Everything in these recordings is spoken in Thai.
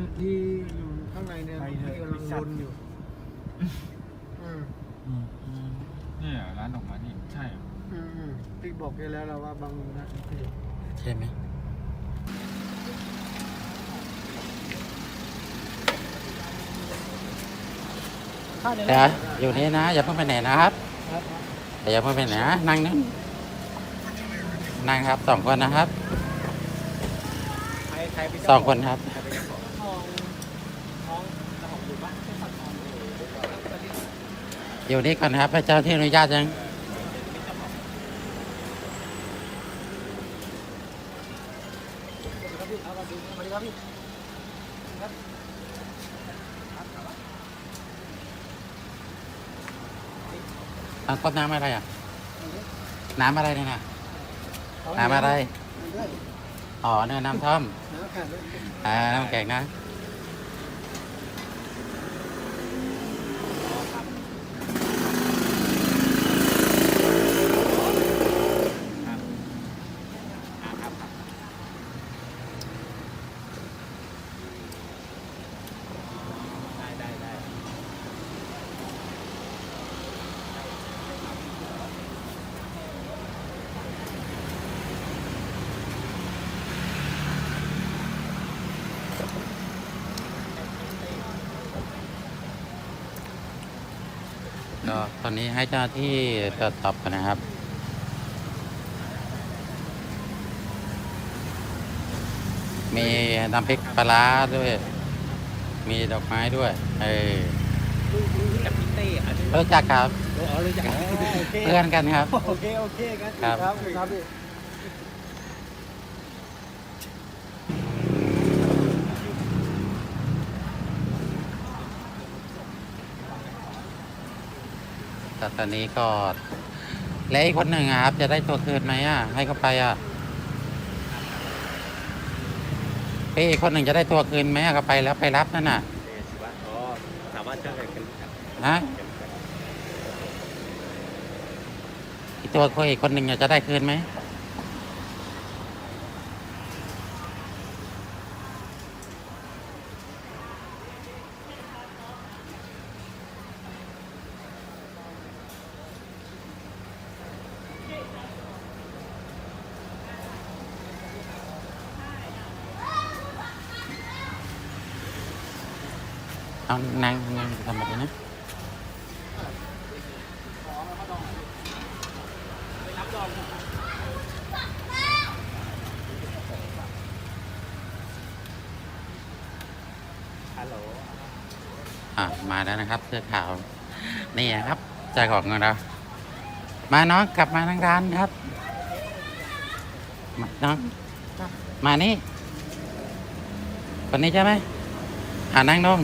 เนี่ยที่อยู่ข้างในเนี่ยไปเถอะที่กำลังวนอยู่อืมอืมอืมเนี่ยร้านออกมานี่ใช่เหรออืมอืมพี่บอกแกแล้วเราว่าบางนะพี่ใช่ไหมเดี๋ยวอยู่นี่นะ อย่าเพิ่งไปไหนนะครับครับแต่อย่าเพิ่งไปไหนนะนั่งนึงนั่งครับสองคนนะครับใครใครเป็นสองคนครับ ทองทองทองอยู่บ้านเป็นสัตว์ทองอยู่นี่ก่อนครับพระเจ้าที่อนุญาตยังสวัสดีครับพี่สวัสดีครับพี่น้ำต้นน้ำอะไรอะ น้ำอะไรเนี่ยนะน้ำอะไร อ๋อเนื้อน้ำท่อมน้ำขาดด้วยอ่าน้ำแข็งนะ ก็ตอนนี้ให้เจ้าหน้าที่ตรวจสอบกันนะครับมีน้ำพริกปลาร้าด้วย มีดอกไม้ด้วย เออกับพี่เต้อันนี้รู้จักครับอ๋อเลยจากโอเคเพื่อนกันครับ โอเค โอเคกันครับครับครับ แต่ตอนนี้ก็และอีกคนหนึ่งอะครับ จะได้ตัวคืนไหมอะ ให้เขาไปอะพี่อีกคนหนึ่งจะได้ตัวคืนไหมอะเขาไปแล้วไปรับนั่นน่ะอ๋อถามว่าเจ้าอะไรกันฮะอีกตัวคนอีกคนหนึ่งจะได้คืนไหม เอานั่งนั่งทำอะไรนะฮัลโหลอะมาแล้วนะครับเสื้อขาวนี่นะครับเจ้าของเรา มาน้องกลับมาทางร้านครับมาน้องมานี่คนนี้ใช่ไหมอ่านั่งลง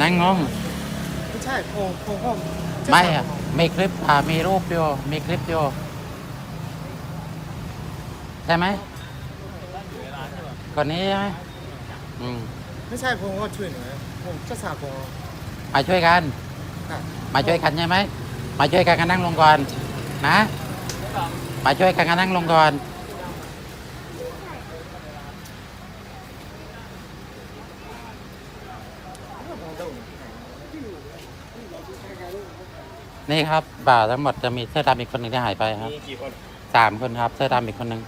นั่งลงไม่ใช่โคงโคงก็ไม่อะมีคลิปอ่ามีรูปอยู่มีคลิปอยู่ใช่ไหมคนนี้ใช่ไหมอืมไม่ใช่ผมก็ช่วยหน่อยผมจะสาผมมาช่วยกันอะมาช่วยกันใช่ไหมมาช่วยกันกันนั่งลงก่อนนะ มาช่วยกันกันนั่งลงก่อน นี่ครับบ่าวทั้งหมดจะมีเสื้อดำอีกคนหนึ่งที่หายไปครับมีกี่คน สามคนครับ เสื้อดำอีกคนหนึ่ง